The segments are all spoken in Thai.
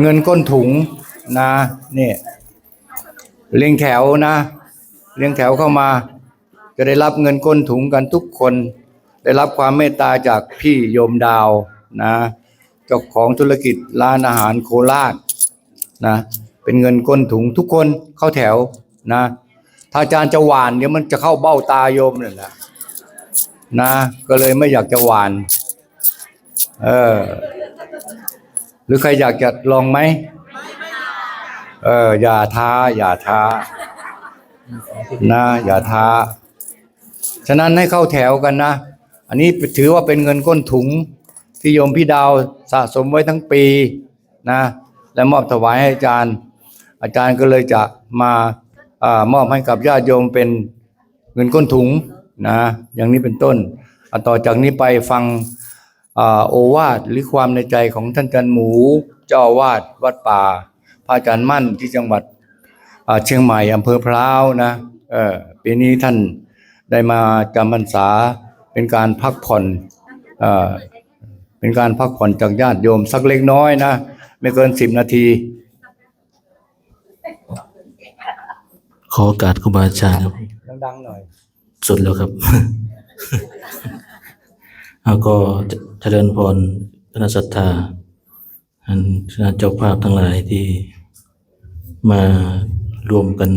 เงินก้นถุงนะเนี่ยเรียงแถวนะเรียงแถวเข้ามา จะได้รับเงินก้นถุงกันทุกคน ได้รับความเมตตาจากพี่โยมดาวนะเจ้าของธุรกิจร้านอาหารโคราชนะเป็นเงินก้นถุงทุกคนเข้าแถวนะ ถ้าอาจารย์จะหวานเดี๋ยวมันจะเข้าเบ้าตาโยมนั่นแหละนะ ก็เลยไม่อยากจะหวาน เออ หรือใครอยากจะลองไหมเอออย่าท้า อย่าท้านะอย่าท้า ฉะนั้นให้เข้าแถวกันนะ อันนี้ถือว่าเป็นเงินก้นถุง ที่โยมพี่ดาวสะสมไว้ทั้งปีนะ และมอบถวายให้อาจารย์ อาจารย์ก็เลยจะมาอมอบให้กับญาติโยมเป็นเงินก้นถุงนะ อย่างนี้เป็นต้นต่อจากนี้ไปฟัง โอวาทหรือความในใจของท่านอาจารย์หมู เจ้าอาวาดวัดป่าพระอาจารย์มั่นที่จังหวัดอ่าเชียงใหม่อำเภอพร้าวนะเออปีนี้ท่านได้มาจำพรรษาเป็นการพักผ่อนเอ่อเป็นการพักผ่อนจากญาติโยมสักเล็กน้อยนะ ไม่เกินสิบนาที ขอโอกาสครูบาอาจารย์ครับดังๆหน่อย สุดแล้วครับ แล้วก็เจริญพรคณะศรัทธาอันคณะเจ้าภาพทั้งหลายที่มารวมกัน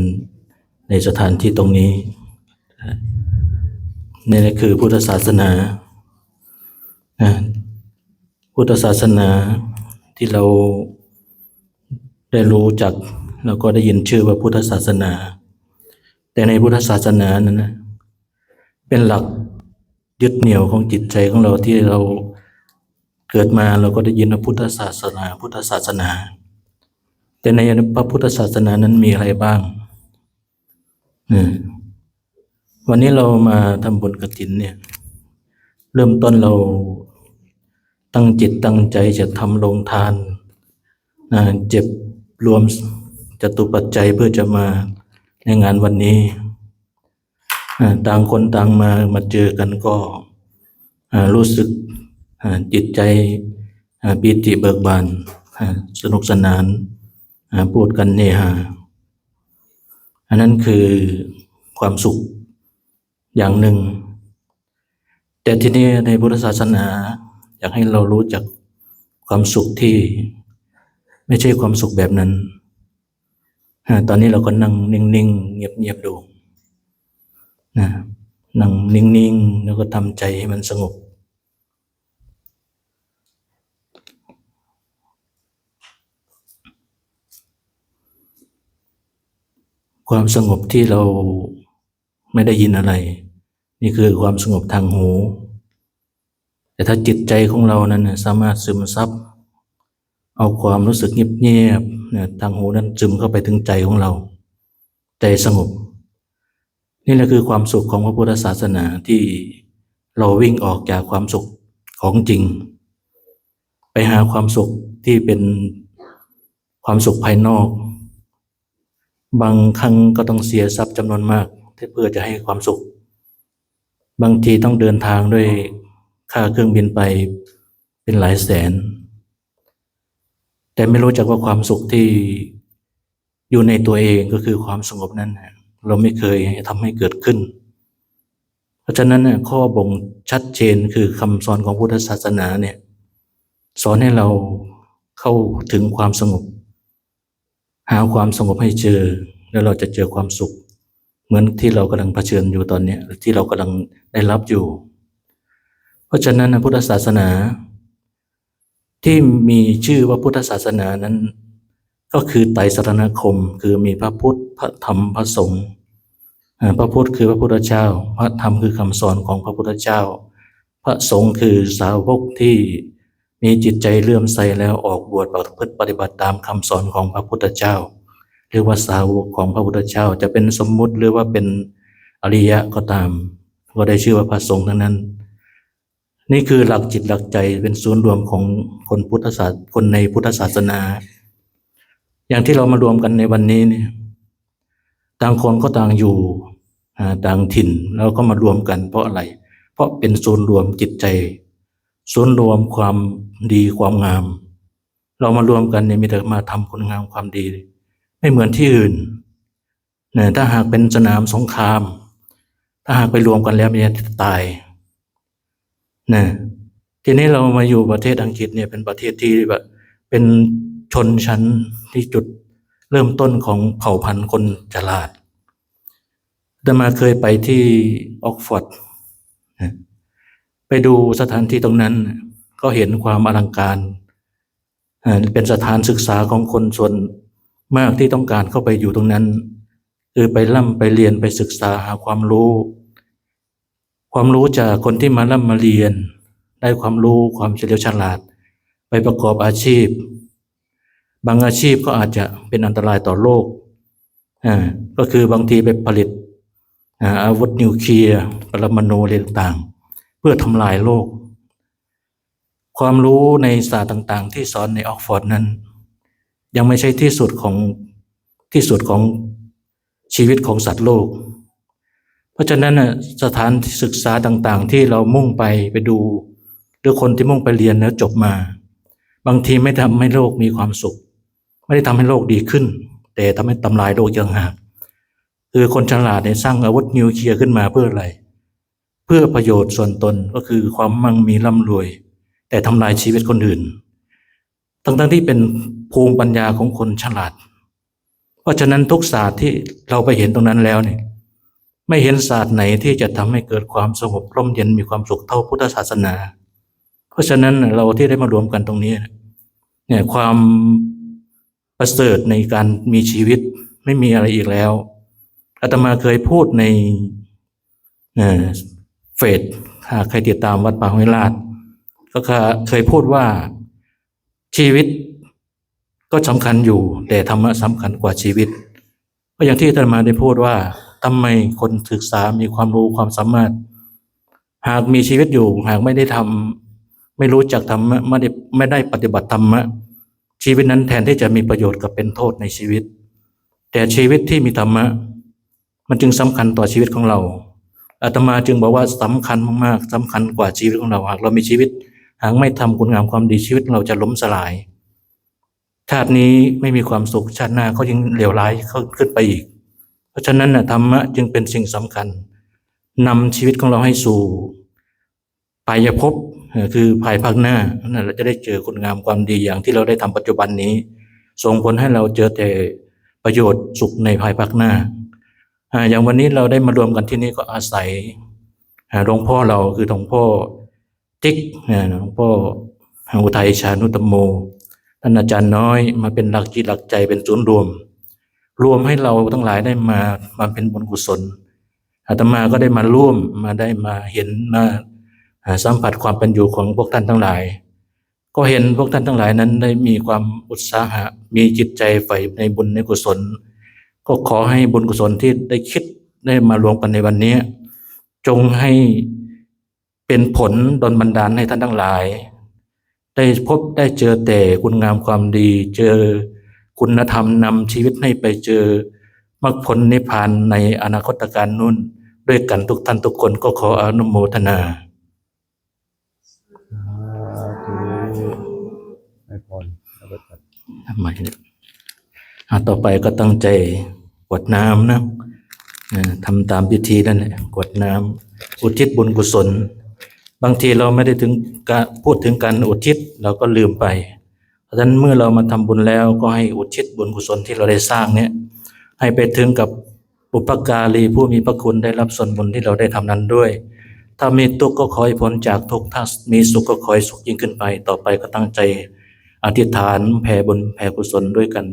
ในสถานที่ตรงนี้ นี่แหละคือพุทธศาสนานะพุทธศาสนาที่เราได้รู้จักแล้วก็ได้ยินชื่อว่าพุทธศาสนา แต่ในพุทธศาสนานั้นนะเป็นหลัก ยึดเหนี่ยวของจิตใจของเราที่เราเกิดมาเราก็ได้ยินว่าพุทธศาสนา พุทธศาสนา แต่ในพระพุทธศาสนานั้นมีอะไรบ้างวันนี้เรามาทำบุญกฐินเนี่ย เริ่มต้นเราตั้งจิตตั้งใจจะทำโรงทานนะเจ็บรวมจตุปัจจัยเพื่อจะมาในงานวันนี้ ต่างคนต่างมามาเจอกันก็รู้สึกจิตใจปีติเบิกบานสนุกสนานพูดกันเนหาอันนั้นคือความสุขอย่างหนึ่ง แต่ทีนี้ในพุทธศาสนา อยากให้เรารู้จักความสุขที่ไม่ใช่ความสุขแบบนั้น ตอนนี้เราก็นั่งนิ่งๆ เงียบๆดู นะนั่งนิ่งๆ แล้วก็ทำใจให้มันสงบ ความสงบที่เราไม่ได้ยินอะไร นี่คือความสงบทางหู แต่ถ้าจิตใจของเรานั้นน่ะสามารถซึมซับเอาความรู้สึกเงียบๆทางหูนั้นซึมเข้าไปถึงใจของเรา ใจสงบ นี่แหละคือความสุขของพระพุทธศาสนาที่เราวิ่งออกจากความสุขของจริง ไปหาความสุขที่เป็นความสุขภายนอก บางครั้งก็ต้องเสียทรัพย์จำนวนมากเพื่อจะให้ความสุข บางทีต้องเดินทางด้วยค่าเครื่องบินไปเป็นหลายแสน แต่ไม่รู้จักว่าความสุขที่อยู่ในตัวเองก็คือความสงบนั้นน่ะ เราไม่เคยทำให้เกิดขึ้น เพราะฉะนั้นน่ะข้อบ่งชัดเจนคือคำสอนของพุทธศาสนาเนี่ยสอนให้เราเข้าถึงความสงบ หาความสงบให้เจอ แล้วเราจะเจอความสุข เหมือนที่เรากำลังเผชิญอยู่ตอนเนี้ที่เรากำลังได้รับอยู่ เพราะฉะนั้นพุทธศาสนา ที่มีชื่อว่าพุทธศาสนานั้น ก็คือไตรสรณคม คือมีพระพุทธพระธรรมพระสงฆ์ พระพุทธคือพระพุทธเจ้า พระธรรมคือคำสอนของพระพุทธเจ้า พระสงฆ์คือสาวกที่มีจิตใจเลื่อมใสแล้วออกบวชประพฤติปฏิบัติตามคำสอนของพระพุทธเจ้าเรียกว่าสาวกของพระพุทธเจ้าจะเป็นสมมุติหรือว่าเป็นอริยะก็ตาม ก็ได้ชื่อว่าพระสงฆ์ทั้งนั้น นี่คือหลักจิตหลักใจเป็นศูนย์รวมของคนพุทธศาสคนในพุทธศาสนา อย่างที่เรามารวมกันในวันนี้เนี่ยต่างคนก็ต่างอยู่ ต่างถิ่นแล้วก็มารวมกันเพราะอะไร เพราะเป็นศูนย์รวมจิตใจ ศูนย์รวมความดีความงาม เรามารวมกันเนี่ยมีแต่มาทำคุณงามความดี ไม่เหมือนที่อื่นเนี่ยถ้าหากเป็นสนามสงคราม ถ้าหากไปรวมกันแล้วมันจะตายนะทีนี้เรามาอยู่ประเทศอังกฤษเนี่ยเป็นประเทศที่แบบเป็นชนชั้นที่จุดเริ่มต้นของเผ่าพันธุ์คนฉลาด แต่มาเคยไปที่ออกฟอร์ดไปดูสถานที่ตรงนั้น ก็เห็นความอลังการ เป็นสถานศึกษาของคนส่วนมากที่ต้องการเข้าไปอยู่ตรงนั้น คือไปร่ำไปเรียนไปศึกษาหาความรู้ ความรู้จากคนที่มาร่ำมาเรียน ได้ความรู้ความเฉลียวฉลาด ไปประกอบอาชีพ บางอาชีพก็อาจจะเป็นอันตรายต่อโลก ก็คือบางทีไปผลิต อาวุธนิวเคลียร์ปรมาณูอะไรต่างๆ เพื่อทำลายโลก ความรู้ในศาสตร์ต่าง ๆ ที่สอนในออกฟอร์ดนั้น ยังไม่ใช่ที่สุดของที่สุดของชีวิตของสัตว์โลก เพราะฉะนั้นสถานศึกษาต่างๆ ที่เรามุ่งไปไปดู หรือคนที่มุ่งไปเรียนแล้วจบมา บางทีไม่ทำให้โลกมีความสุข ไม่ได้ทำให้โลกดีขึ้น แต่ทำให้ทำลายโลกยังหาก คือคนฉลาดเนี่ยสร้างอาวุธนิวเคลียร์ขึ้นมาเพื่ออะไร เพื่อประโยชน์ส่วนตนก็คือความมั่งมีร่ำรวย แต่ทำลายชีวิตคนอื่น ทั้งๆที่เป็นภูมิปัญญาของคนฉลาด เพราะฉะนั้นทุกศาสตร์ที่เราไปเห็นตรงนั้นแล้วเนี่ยไม่เห็นศาสตร์ไหนที่จะทำให้เกิดความสงบร่มเย็นมีความสุขเท่าพุทธศาสนา เพราะฉะนั้นเราที่ได้มารวมกันตรงนี้เนี่ยความประเสริฐในการมีชีวิตไม่มีอะไรอีกแล้ว อาตมาเคยพูดในเฟซหากใครติดตามวัดป่าห้วยลาด ก็เคยพูดว่าชีวิตก็สำคัญอยู่ แต่ธรรมะสำคัญกว่าชีวิต ก็อย่างที่อาตมาได้พูดว่าทำไมคนศึกษามีความรู้ความสามารถ หากมีชีวิตอยู่ หากไม่ได้ทำไม่รู้จักธรรมะไม่ได้ไม่ได้ปฏิบัติธรรมะชีวิตนั้นแทนที่จะมีประโยชน์กับเป็นโทษในชีวิต แต่ชีวิตที่มีธรรมะ มันจึงสำคัญต่อชีวิตของเราอาตมาจึงบอกว่าสำคัญมากๆสำคัญกว่าชีวิตของเราหากเรามีชีวิตหากไม่ทำคุณงามความดีชีวิตเราจะล้มสลาย ชาตินี้ไม่มีความสุขชาติหน้าก็ยิ่งเลวร้ายเขาขึ้นไปอีก เพราะฉะนั้นนะธรรมะจึงเป็นสิ่งสำคัญนำชีวิตของเราให้สู่ปายภพคือภายภาคหน้านั่นเราจะได้เจอคุณงามความดีอย่างที่เราได้ทำปัจจุบันนี้ ส่งผลให้เราเจอแต่ประโยชน์สุขในภายภาคหน้า อย่างวันนี้เราได้มารวมกันที่นี่ก็อาศัยหลวงพ่อเราคือหลวงพ่อติ๊กหลวงพ่ออุทัยชานุตมโม ท่านอาจารย์น้อยมาเป็นหลักจิตหลักใจเป็นศูนย์รวม รวมให้เราทั้งหลายได้มามาเป็นบุญกุศลอาตมาก็ได้มาร่วมมาได้มาเห็นมาสัมผัสความเป็นอยู่ของพวกท่านทั้งหลาย ก็เห็นพวกท่านทั้งหลายนั้นได้มีความอุตสาหะมีจิตใจใฝ่ในบุญในกุศล ก็ขอให้บุญกุศลที่ได้คิดได้มารวมกันในวันนี้ จงให้เป็นผลดลบันดาลให้ท่านทั้งหลาย ได้พบได้เจอแต่คุณงามความดี เจอคุณธรรมนำชีวิตให้ไปเจอมรรคผลนิพพานในอนาคตการนู่น ด้วยกันทุกท่านทุกคนก็ขออนุโมทนาให้พรแล้วก็ตัดทำไมเนี่ยอะต่อไปก็ตั้งใจ กวดน้ำนะทำตามพิธีนั่นแหละกวดน้ำอุทิศบุญกุศล บางทีเราไม่ได้ถึงการพูดถึงการอุทิศเราก็ลืมไป เพราะฉะนั้นเมื่อเรามาทำบุญแล้วก็ให้อุทิศบุญกุศลที่เราได้สร้างเนี่ยให้ไปถึงกับบุปการีผู้มีพระคุณได้รับส่วนบุญที่เราได้ทำนั้นด้วยถ้ามีทุกข์ก็ขอให้พ้นจากทุกข์ถ้ามีสุขก็ขอให้สุขยิ่งขึ้นไป ต่อไปก็ตั้งใจอธิษฐานแผ่บุญแผ่กุศลด้วยกัน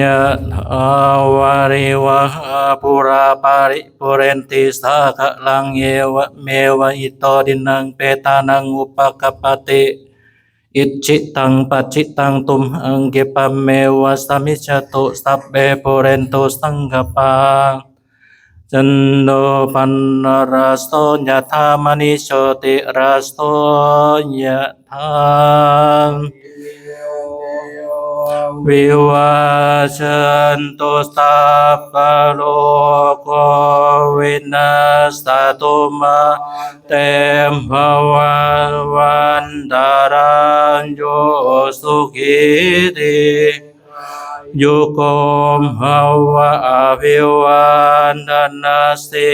ยะถาวาริวะหาปุราปาริปุเรนติสาคะลังเยวะเมวะอิโตดินังเปตานังอุปกปปติอิจิตังปัจจิตังตุมหังเกปะเมวะสมมิจจตุสัพเบปุเรนตุสังกปาจันโดปันนาราสโตยะธามณิโชติราสโตยะธาม วิวัชันตุสัพพโลกวินาสตุมาเตมภวันวันตารัญโยสุขิติยุโกมภวะอภิวันนาสิ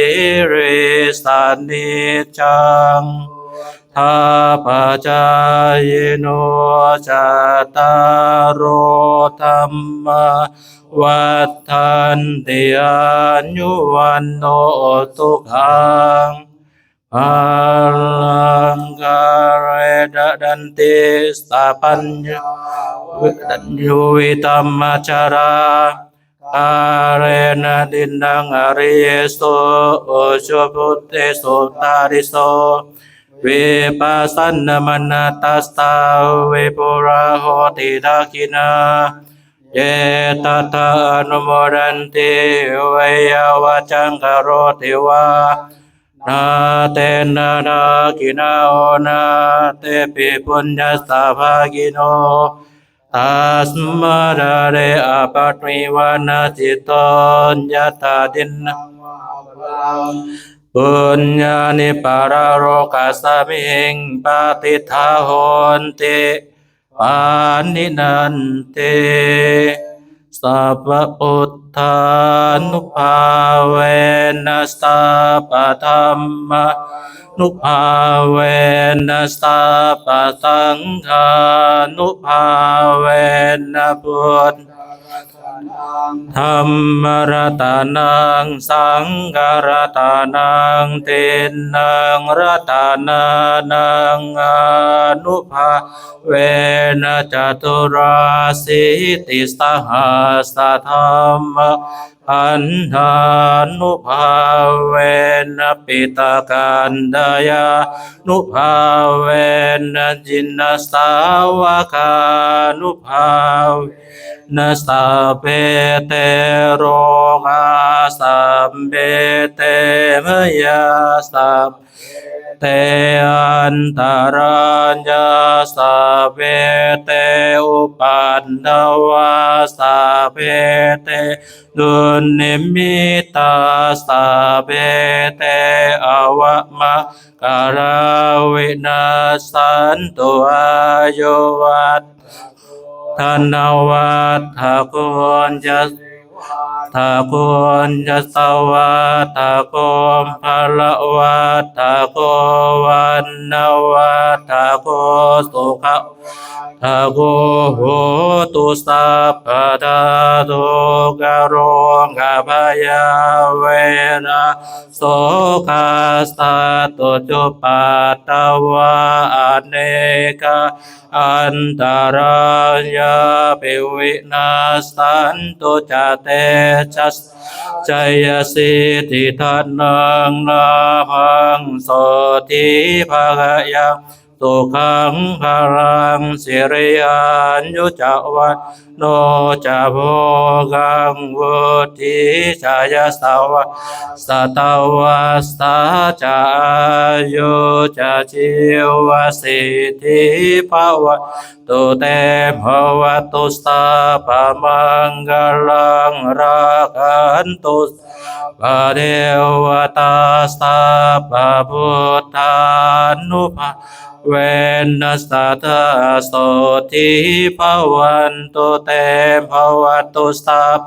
ริสันนิจัง ทัพพจายโนจตารโรธรรมวัฏันติอายุวันโนตุขังพลังกาเรดดันติสตาปัญญาวิดัญญูวิตัมมจาราอาเรนดินดังอริยโสโอชพุทเตโสตาริโส เวปัสสนมนาตัสสาเวปุระโหติทักินาเยตตาอนุโมดันติเวยาวจังกโรติวานาเตนะนาคินาโอนาเตปิปุญญาสาภากิโนตัสมาระเรอปัตมิวานาจิตตัญญาตาดิน ปุญญานิปารโรกัสมิงปฏิทาหนติปานินันเตสัพพุทธานุภาเวนัสสะปะธรรมะนุภาเวนัสสะปะสังฆานุภาเวนะพุทธ ธรรมรตานังสังฆรตานังเตนังรตานานังอนุภาเวนะจตุราสิติสหัสธรรมอันธานุภาเวนะปิตากันดายานุภาเวนะจินนสาวกานุภาเว นสัพเพเตโรกาสัมเบเตมยาสัพเตอันตรายยาสัพเพเตอุปันนวาสัพเพเตดุนิมิตาสัพเพเตอวะมะการาวินาสันตุอายุวัต ทนวัตถะกุญจะทากุญจะสวัตถะโกมภละวัตถะโกวันนวัตถะโกสุขะ ทโกโหตุสัพพะทาโตกะโรกะพยาเวนะโสกาสัตตุจุปัตตวะอเนกะอันตรายาปิวินาสันตุจเตจัสจยสิทิทันนังนาพังโสติภะกะยัง สุขังพลังสิริยันยุจวันโนจะโภกังวุธิชายสาวะสตาวาสาจายุจะจิวสิทธิภาวะตุเตภวตุสตาปะมังกลังรักันตุสปะเดวตาสตาปะพุทธานุภา เวนัสตตาโสทิภวันตุเตภวตุสัพ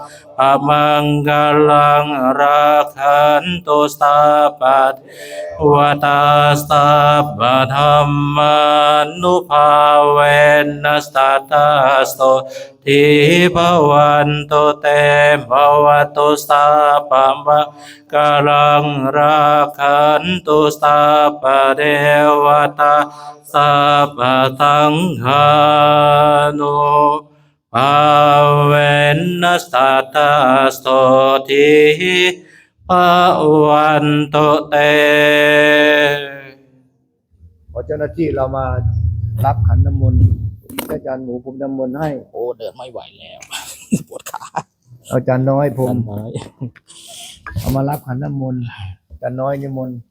พะมังกลังรักขันตุสัพพะวตาสัพพะธรรมานุภาเวนัสตตาโสทิภวันโตเตภวตุสัพพะมะกาลังราคันตุสัพพะเทวตาสัพพะสังฆานุ ภาเวนัสตตาโสทิภวันตุเตพอเจ้าหน้าที่เรามารับขันน้ำมนต์อาจารย์หมูผมน้ำมนต์ให้ โอ้เดินไม่ไหวแล้ว ปวดขาอาจารย์น้อยผมท่านน้อยเอามารับขันน้ำมนต์อาจารย์น้อยนิมนต์พร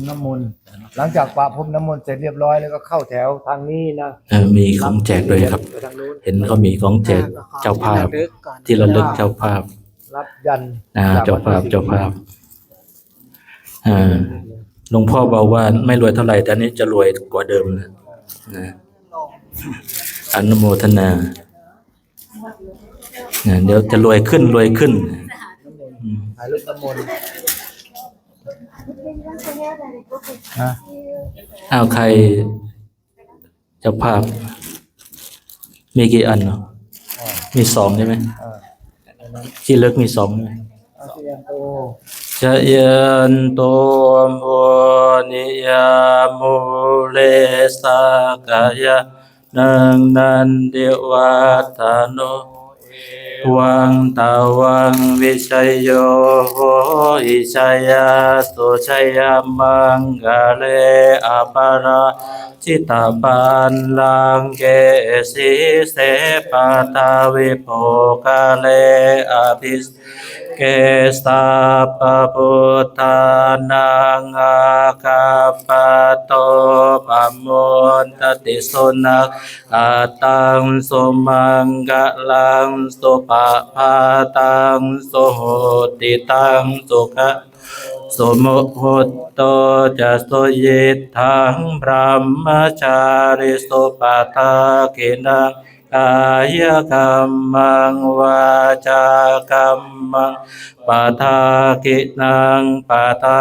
มน้ำมนต์หลังจากปะพรมน้ำมนต์เสร็จเรียบร้อยแล้วก็เข้าแถวทางนี้นะเออมีของแจกด้วยครับ ไปทางนู้น เห็นเขามีของแจกเจ้าภาพ ที่ระลึกเจ้าภาพรับยันอ่าจากเจ้าภาพวัดเจ้าภาพอ่าหลวงพ่อบอกว่าไม่รวยเท่าไหร่แต่อันนี้จะรวยกว่าเดิมนะนะอนุโมทนานะเดี๋ยวจะรวยขึ้นรวยขึ้นอืมถ่ายรูปน้ำมนต์ นะอ้าวใครจ้าภาพ มีกี่อันเนาะมีสองใช่ไหมที่เลิกมีสองใช่ไหมจะยันโตโมนิยามุเลสากายะนังนันเดวัตาโน วังตาวังวิชัยโยโหอิชัยาสุชัยมังกาเลอปาราจิตาปันลังเกสิเสปตาวิโภกาเลอภิส เกสาปพุทธานังอาคาปโตปโมนตติสุนักอาตังสุมังกะลังสุปะพาตังสุโหติตังสุขะสมุหุตโตจะสุยิทังพรหมจาริสุปาทากินัง กายกรรมังวาจากรรมังปาทากินังปาทา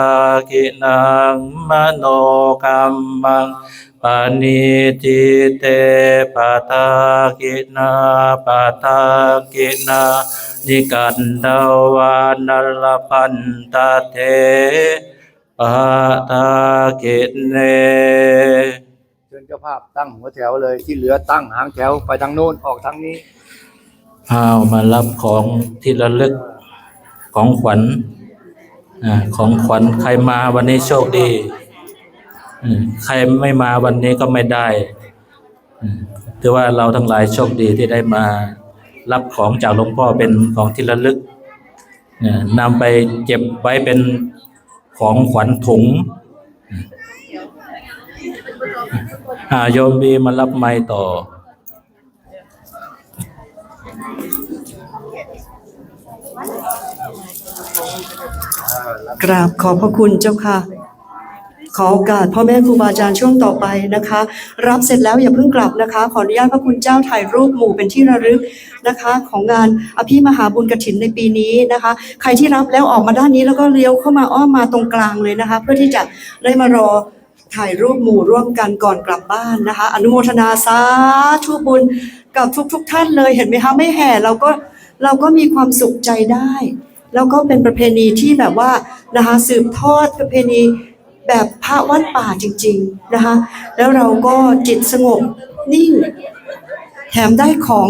กินังมโนกรรมังปานิจิเตปาทากินาปาทากินานิกันดาวานลพันตเทปาทากิเน ชิญเจ้าภาพตั้งหัวแถวเลยที่เหลือตั้งหางแถวไปทางโน้นออกทางนี้เอามารับของที่ระลึกของขวัญอ่าของขวัญใครมาวันนี้โชคดีอืมใครไม่มาวันนี้ก็ไม่ได้อืมถือว่าเราทั้งหลายโชคดีที่ได้มารับของจากหลวงพ่อเป็นของที่ระลึกอ่านำไปเก็บไว้เป็นของขวัญถุง อ่าโยมบีมารับไม้ต่อ กราบขอบพระคุณเจ้าค่ะ ขอโอกาสพ่อแม่ครูบาอาจารย์ช่วงต่อไปนะคะ รับเสร็จแล้วอย่าเพิ่งกลับนะคะ ขออนุญาตพระคุณเจ้าถ่ายรูปหมู่เป็นที่ระลึกนะคะ ของงานอภิมหาบุญกฐินในปีนี้นะคะ ใครที่รับแล้วออกมาด้านนี้แล้วก็เลี้ยวเข้ามาอ้อมมาตรงกลางเลยนะคะ เพื่อที่จะได้มารอ ถ่ายรูปหมู่ร่วมกันก่อนกลับบ้านนะคะ อนุโมทนาสาธุบุญกับทุกๆทท่านเลยเห็นไหมคะไม่แห่เราก็เราก็มีความสุขใจได้ แล้วก็เป็นประเพณีที่แบบว่านะคะสืบทอดประเพณีแบบพระวัดป่าจริง ๆนะคะ แล้วเราก็จิตสงบนิ่ง แถมได้ของ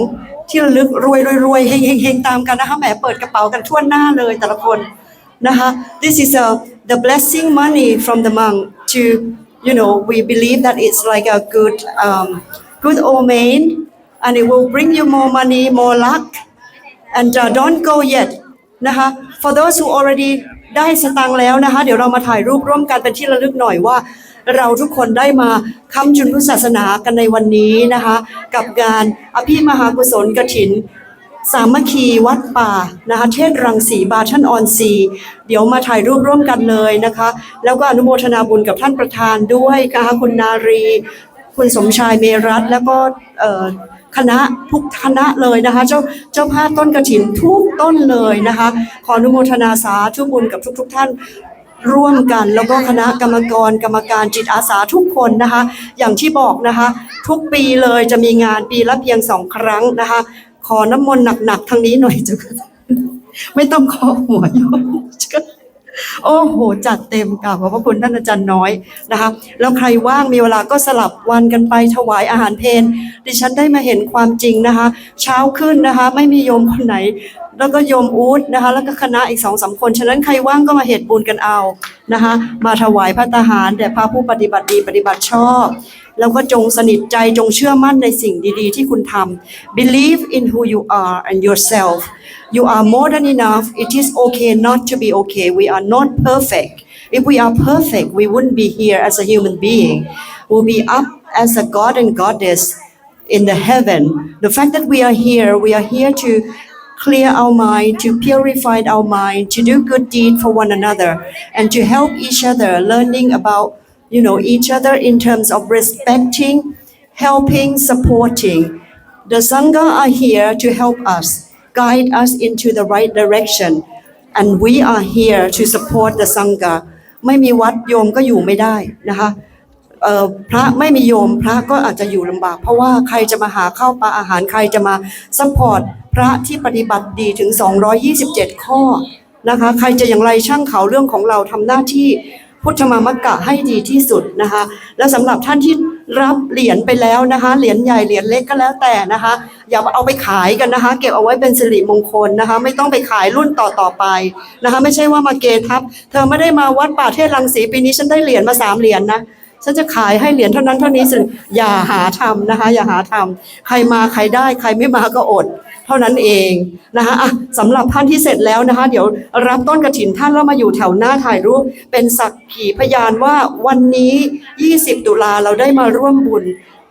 ที่ระลึกรวยรวยรวยเฮงเฮงเฮงตามกันนะคะแหมเปิดกระเป๋ากันทั่วหน้าเลยแต่ละคนนะคะ this is a the blessing money from the monk to you know we believe that it's like a good um, good omen and it will bring you more money more luck and uh, don't go yet นะคะ for those who already ได้สตังค์แล้วนะคะ เดี๋ยวเรามาถ่ายรูปร่วมกันเป็นที่ระลึกหน่อยว่า เราทุกคนได้มาคำจุนพุทธศาสนากันในวันนี้นะคะ กับงานอภิมหากุศลกฐิน สามัคคีวัดป่านะคะเทศรังสีบาชันออนซีเดี๋ยวมาถ่ายรูปร่วมกันเลยนะคะ แล้วก็อนุโมทนาบุญกับท่านประธานด้วยนะคะคุณนารี คุณสมชายเมรัตแล้วก็คณะทุกคณะเลยนะคะ เจ้าเจ้าภาพต้นกระถินทุกต้นเลยนะคะ ขออนุโมทนาสาธุบุญกับทุก ๆท่านร่วมกันแล้วก็คณะกรรมกรกรรมการจิตอาสาทุกคนนะคะ อย่างที่บอกนะคะ ทุกปีเลยจะมีงานปีละเพียงสองครั้งนะคะ ขอน้ำมนต์หนักๆทางนี้หน่อยจ้ะไม่ต้องขอหัวโยมโอ้โห จัดเต็มกราบขอบพระคุณท่านอาจารย์น้อยนะคะ แล้วใครว่างมีเวลาก็สลับวันกันไปถวายอาหารเพลดิฉันได้มาเห็นความจริงนะคะ เช้าขึ้นนะคะ ไม่มีโยมคนไหน แล้วก็โยมอูดนะคะ แล้วก็คณะอีกสองสามคน ฉะนั้นใครว่างก็มาเหตุบุญกันเอานะคะ มาถวายพระทหารแด่พระผู้ปฏิบัติดีปฏิบัติชอบ แล้วก็จงสนิทใจจงเชื่อมั่นในสิ่งดีๆ ที่คุณทำ believe in who you are and yourself you are more than enough it is okay not to be okay we are not perfect If we are perfect, we wouldn't be here as a human being. We'll be up as a god and goddess in the heaven. The fact that we are here, we are here to clear our mind, to purify our mind, to do good deed for one another, and to help each other, learning about you know each other in terms of respecting, helping, supporting. The Sangha are here to help us, guide us into the right direction, and we are here to support the Sangha. ไม่มีวัดโยมก็อยู่ไม่ได้นะคะเอ่อพระไม่มีโยมพระก็อาจจะอยู่ลำบาก เพราะว่าใครจะมาหาข้าวปลาอาหารใครจะมาซัพพอร์ตพระที่ปฏิบัติดีถึง 227 ข้อนะคะ ใครจะอย่างไรช่างเขาเรื่องของเราทำหน้าที่ พุทธมามกะให้ดีที่สุดนะคะและสำหรับท่านที่รับเหรียญไปแล้วนะคะเหรียญใหญ่เหรียญเล็กก็แล้วแต่นะคะ อย่าเอาไปขายกันนะคะ เก็บเอาไว้เป็นสิริมงคลนะคะ ไม่ต้องไปขายรุ่นต่อต่อไปนะคะ ไม่ใช่ว่ามาเกทับ เธอไม่ได้มาวัดป่าเทศรังสีปีนี้ฉันได้เหรียญมาสามเหรียญนะ ฉันจะขายให้เหรียญเท่านั้นเท่านี้สิอย่าหาทำนะคะ อย่าหาทำใครมาใครได้ ใครไม่มาก็อด เท่านั้นเองนะคะะสำหรับท่านที่เสร็จแล้วนะคะ เดี๋ยวรับต้นกระถินท่านแล้วมาอยู่แถวหน้าถ่ายรูป เป็นสักขีพยานว่าวันนี้ 20 ตุลาเราได้มาร่วมบุญ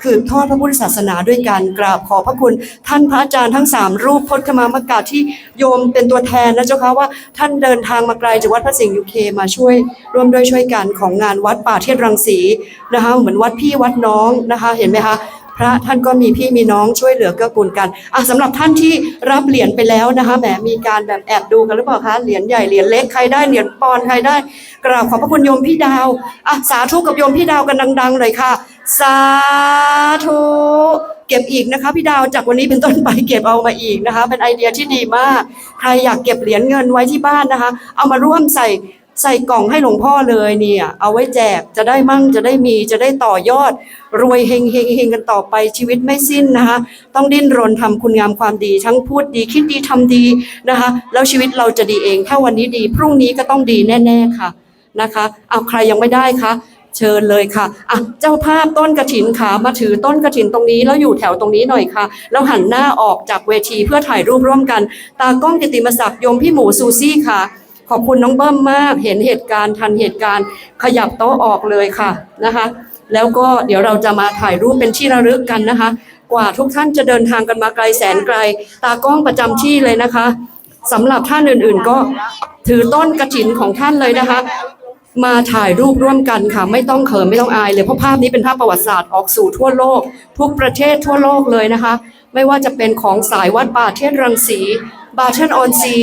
คือทอดพระพุทธศาสนาด้วยการกราบขอพระคุณ ท่านพระอาจารย์ทั้งสามรูปพจน์มามกาที่โยมเป็นตัวแทนนะเจ้าค่ะว่าท่านเดินทางมาไกลจากวัดพระสิงห์ยูเคมาช่วย ร่วมด้วยช่วยกันของงานวัดป่าเทศรังสีนะคะเหมือนวัดพี่วัดน้องนะคะเห็นไหมคะพระท่านก็มีพี่มีน้องช่วยเหลือเกื้อกูลกันอะสำหรับท่านที่รับเหรียญไปแล้วนะคะแหมมีการแบบแอบดูกันหรือเปล่าคะเหรียญใหญ่เหรียญเล็กใครได้เหรียญปอนใครได้ กราบขอบพระคุณโยมพี่ดาวอะสาธุกับโยมพี่ดาวกันดังๆเลยค่ะ สาธุเก็บอีกนะคะพี่ดาวจากวันนี้เป็นต้นไปเก็บเอามาอีกนะคะ เป็นไอเดียที่ดีมากใครอยากเก็บเหรียญเงินไว้ที่บ้านนะคะ เอามาร่วมใส่ใส่กล่องให้หลวงพ่อเลยเนี่ย เอาไว้แจกจะได้มั่งจะได้มีจะได้ต่อยอด รวยเฮงเฮงเฮงกันต่อไปชีวิตไม่สิ้นนะคะ ต้องดิ้นรนทำคุณงามความดี ทั้งพูดดีคิดดีทำดีนะคะ แล้วชีวิตเราจะดีเองถ้าวันนี้ดี พรุ่งนี้ก็ต้องดีแน่ ๆค่ะนะคะ เอาใครยังไม่ได้คะ เชิญเลยค่ะอะเจ้าภาพต้นกระถินขามาถือต้นกระถินตรงนี้แล้วอยู่แถวตรงนี้หน่อยค่ะ แล้วหันหน้าออกจากเวทีเพื่อถ่ายรูปร่วมกัน ตากล้องกิติมศักดิ์ยมพี่หมูซูซี่ค่ะ ขอบคุณน้องเบิ้มมาก เห็นเหตุการณ์ทันเหตุการณ์ ขยับโต๊ะออกเลยค่ะนะคะ แล้วก็เดี๋ยวเราจะมาถ่ายรูปเป็นที่ระลึกกันนะคะ กว่าทุกท่านจะเดินทางกันมาไกลแสนไกล ตากล้องประจำที่เลยนะคะสำหรับท่านอื่นๆก็ถือต้นกระถินของท่านเลยนะคะ มาถ่ายรูปร่วมกันค่ะ ไม่ต้องเขินไม่ต้องอายเลยเพราะภาพนี้เป็นภาพประวัติศาสตร์ออกสู่ทั่วโลก ทุกประเทศทั่วโลกเลยนะคะ ไม่ว่าจะเป็นของสายวัดปาเทนรังสี บาเทนออนซี